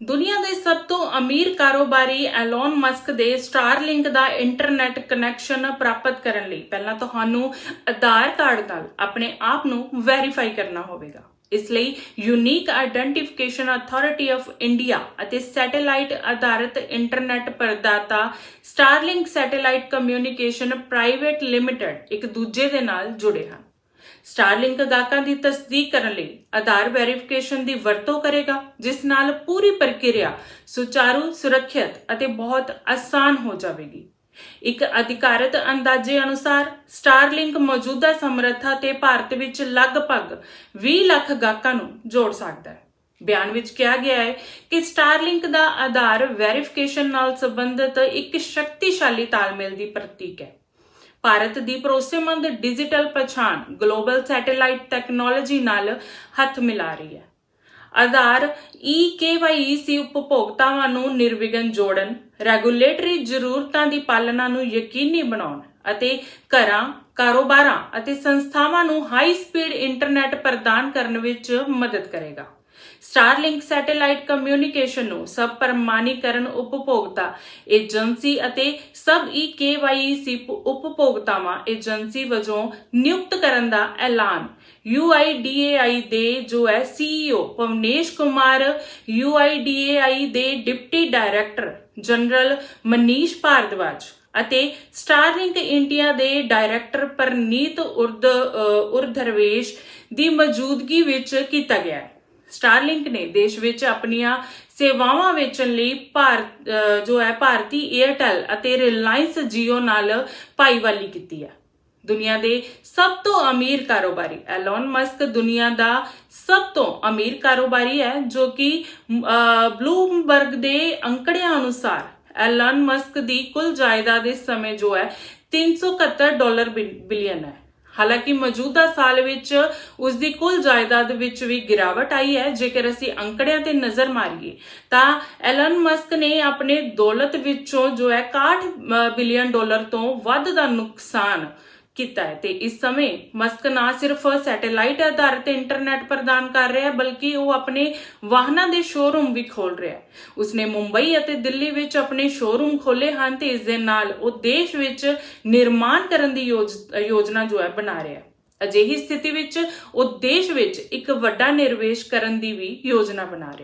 ਦੁਨੀਆ ਦੇ ਸਭ ਤੋਂ ਅਮੀਰ ਕਾਰੋਬਾਰੀ ਐਲਨ ਮਸਕ ਦੇ ਸਟਾਰਲਿੰਕ ਦਾ ਇੰਟਰਨੈਟ ਕਨੈਕਸ਼ਨ ਪ੍ਰਾਪਤ ਕਰਨ ਲਈ। ਪਹਿਲਾਂ ਤੁਹਾਨੂੰ ਆਧਾਰ ਕਾਰਡ ਨਾਲ ਆਪਣੇ ਆਪ ਨੂੰ ਵੈਰੀਫਾਈ ਕਰਨਾ ਹੋਵੇਗਾ। ਇਸ ਲਈ unique identification authority of India ਅਤੇ ਸੈਟੇਲਾਈਟ ਆਧਾਰਿਤ internet ਪ੍ਰਦਾਤਾ Starlink satellite communication private limited ਇੱਕ ਦੂਜੇ ਦੇ ਨਾਲ ਜੁੜੇ ਹਨ। ਸਟਾਰਲਿੰਕ ਗਾਹਕਾਂ ਦੀ ਤਸਦੀਕ ਕਰਨ ਲਈ ਆਧਾਰ ਵੈਰੀਫਿਕੇਸ਼ਨ ਦੀ ਵਰਤੋਂ ਕਰੇਗਾ, ਜਿਸ ਨਾਲ ਪੂਰੀ ਪ੍ਰਕਿਰਿਆ ਸੁਚਾਰੂ, ਸੁਰੱਖਿਅਤ ਅਤੇ ਬਹੁਤ ਆਸਾਨ ਹੋ ਜਾਵੇਗੀ। ਇੱਕ ਅਧਿਕਾਰਤ ਅੰਦਾਜ਼ੇ ਅਨੁਸਾਰ ਸਟਾਰਲਿੰਕ ਮੌਜੂਦਾ ਸਮਰੱਥਾ ਤੇ ਭਾਰਤ ਵਿੱਚ ਲਗਭਗ 20 ਲੱਖ ਗਾਹਕਾਂ ਨੂੰ ਜੋੜ ਸਕਦਾ ਹੈ। ਬਿਆਨ ਵਿੱਚ ਕਿਹਾ ਗਿਆ ਹੈ ਕਿ ਸਟਾਰਲਿੰਕ ਦਾ ਆਧਾਰ ਵੈਰੀਫਿਕੇਸ਼ਨ ਨਾਲ ਸੰਬੰਧਿਤ ਇੱਕ ਸ਼ਕਤੀਸ਼ਾਲੀ ਤਾਲਮੇਲ ਦੀ ਪ੍ਰਤੀਕ ਹੈ। ਭਾਰਤ ਦੀ ਭਰੋਸੇਮੰਦ ਡਿਜੀਟਲ ਪਛਾਣ ਗਲੋਬਲ ਸੈਟੇਲਾਈਟ ਟੈਕਨੋਲੋਜੀ ਨਾਲ ਹੱਥ ਮਿਲਾ ਰਹੀ ਹੈ। ਆਧਾਰ EKYC ਉਪਭੋਗਤਾਵਾਂ ਨੂੰ ਨਿਰਵਿਘਨ ਜੋੜਨ, ਰੈਗੂਲੇਟਰੀ ਜ਼ਰੂਰਤਾਂ ਦੀ ਪਾਲਣਾ ਨੂੰ ਯਕੀਨੀ ਬਣਾਉਣ ਅਤੇ ਘਰਾਂ, ਕਾਰੋਬਾਰਾਂ ਅਤੇ ਸੰਸਥਾਵਾਂ ਨੂੰ ਹਾਈ ਸਪੀਡ ਇੰਟਰਨੈਟ ਪ੍ਰਦਾਨ ਕਰਨ ਵਿੱਚ ਮਦਦ ਕਰੇਗਾ। ਸਟਾਰਲਿੰਕ ਸੈਟੇਲਾਈਟ ਕਮਿਊਨੀਕੇਸ਼ਨ ਨੂੰ ਸਭ ਪ੍ਰਮਾਣੀਕਰਨ ਉਪਭੋਗਤਾ ਏਜੰਸੀ ਅਤੇ ਸਬ EKYC ਉਪਭੋਗਤਾਵਾਂ ਏਜੰਸੀ ਵਜੋਂ ਨਿਯੁਕਤ ਕਰਨ ਦਾ ਐਲਾਨ। UIDAI ਦੇ ਜੋ ਹੈ CEO ਪਵਨੇਸ਼ ਕੁਮਾਰ UIDAI ਦੇ deputy director general Manish Bhardwaj ਅਤੇ ਸਟਾਰਲਿੰਕ ਇੰਡੀਆ ਦੇ ਡਾਇਰੈਕਟਰ ਪਰਨੀਤ ਉਰਦ ਉਰਧਰਵੇਸ਼ ਦੀ ਮੌਜੂਦਗੀ ਵਿੱਚ ਕੀਤਾ ਗਿਆ ਸਟਾਰਲਿੰਕ ਨੇ ਦੇਸ਼ ਵਿੱਚ ਆਪਣੀਆਂ ਸੇਵਾਵਾਂ ਵੇਚਣ ਲਈ ਭਾਰਤ ਜੋ ਹੈ ਭਾਰਤੀ ਏਅਰਟੈਲ ਅਤੇ ਰਿਲਾਇੰਸ ਜੀਓ ਨਾਲ ਭਾਈਵਾਲੀ ਕੀਤੀ ਹੈ। ਦੁਨੀਆ ਦੇ ਸਭ ਤੋਂ ਅਮੀਰ ਕਾਰੋਬਾਰੀ ਐਲਨ ਮਸਕ ਦੁਨੀਆ ਦਾ ਸਭ ਤੋਂ ਅਮੀਰ ਕਾਰੋਬਾਰੀ ਹੈ, ਜੋ ਕਿ ਬਲੂਮਬਰਗ ਦੇ ਅੰਕੜਿਆਂ ਅਨੁਸਾਰ ਐਲਨ ਮਸਕ ਦੀ ਕੁੱਲ ਜਾਇਦਾਦ ਇਸ ਸਮੇਂ ਜੋ ਹੈ 371 ਡਾਲਰ ਬਿਲੀਅਨ ਹੈ। ਹਾਲਾਂਕਿ ਮੌਜੂਦਾ ਸਾਲ ਵਿੱਚ ਉਸ ਦੀ ਕੁੱਲ ਜਾਇਦਾਦ ਵਿੱਚ ਵੀ ਗਿਰਾਵਟ ਆਈ ਹੈ। ਜੇਕਰ ਅਸੀਂ ਅੰਕੜਿਆਂ ਤੇ ਨਜ਼ਰ ਮਾਰੀਏ, ਤਾਂ ਐਲਨ ਮਸਕ ਨੇ ਆਪਣੇ ਦੌਲਤ ਵਿੱਚੋਂ ਜੋ ਹੈ 61 ਬਿਲੀਅਨ ਡਾਲਰ ਤੋਂ ਵੱਧ ਦਾ ਨੁਕਸਾਨ ਕੀਤਾ ਹੈ। ਤੇ ਇਸ ਸਮੇਂ ਮਸਕ ਨਾ ਸਿਰਫ ਸੈਟੇਲਾਈਟ ਆਧਾਰਿਤ ਇੰਟਰਨੈਟ ਪ੍ਰਦਾਨ ਕਰ ਰਿਹਾ ਹੈ, ਬਲਕਿ ਉਹ ਆਪਣੇ ਵਾਹਨਾਂ ਦੇ ਸ਼ੋਰੂਮ ਵੀ ਖੋਲ ਰਿਹਾ ਹੈ। ਉਸਨੇ ਮੁੰਬਈ ਅਤੇ ਦਿੱਲੀ ਵਿੱਚ ਆਪਣੇ ਸ਼ੋਰੂਮ ਖੋਲੇ ਹਨ ਤੇ ਇਸ ਦੇ ਨਾਲ ਉਹ ਦੇਸ਼ ਵਿੱਚ ਨਿਰਮਾਣ ਕਰਨ ਦੀ ਯੋਜ- ਯੋਜਨਾ ਜੋ ਹੈ ਬਣਾ ਰਿਹਾ ਹੈ। ਅਜਿਹੀ ਸਥਿਤੀ ਵਿੱਚ ਉਹ ਦੇਸ਼ ਵਿੱਚ ਇੱਕ ਵੱਡਾ ਨਿਰਵੇਸ਼ ਕਰਨ ਦੀ ਵੀ ਯੋਜਨਾ ਬਣਾ ਰਿਹਾ ਹੈ।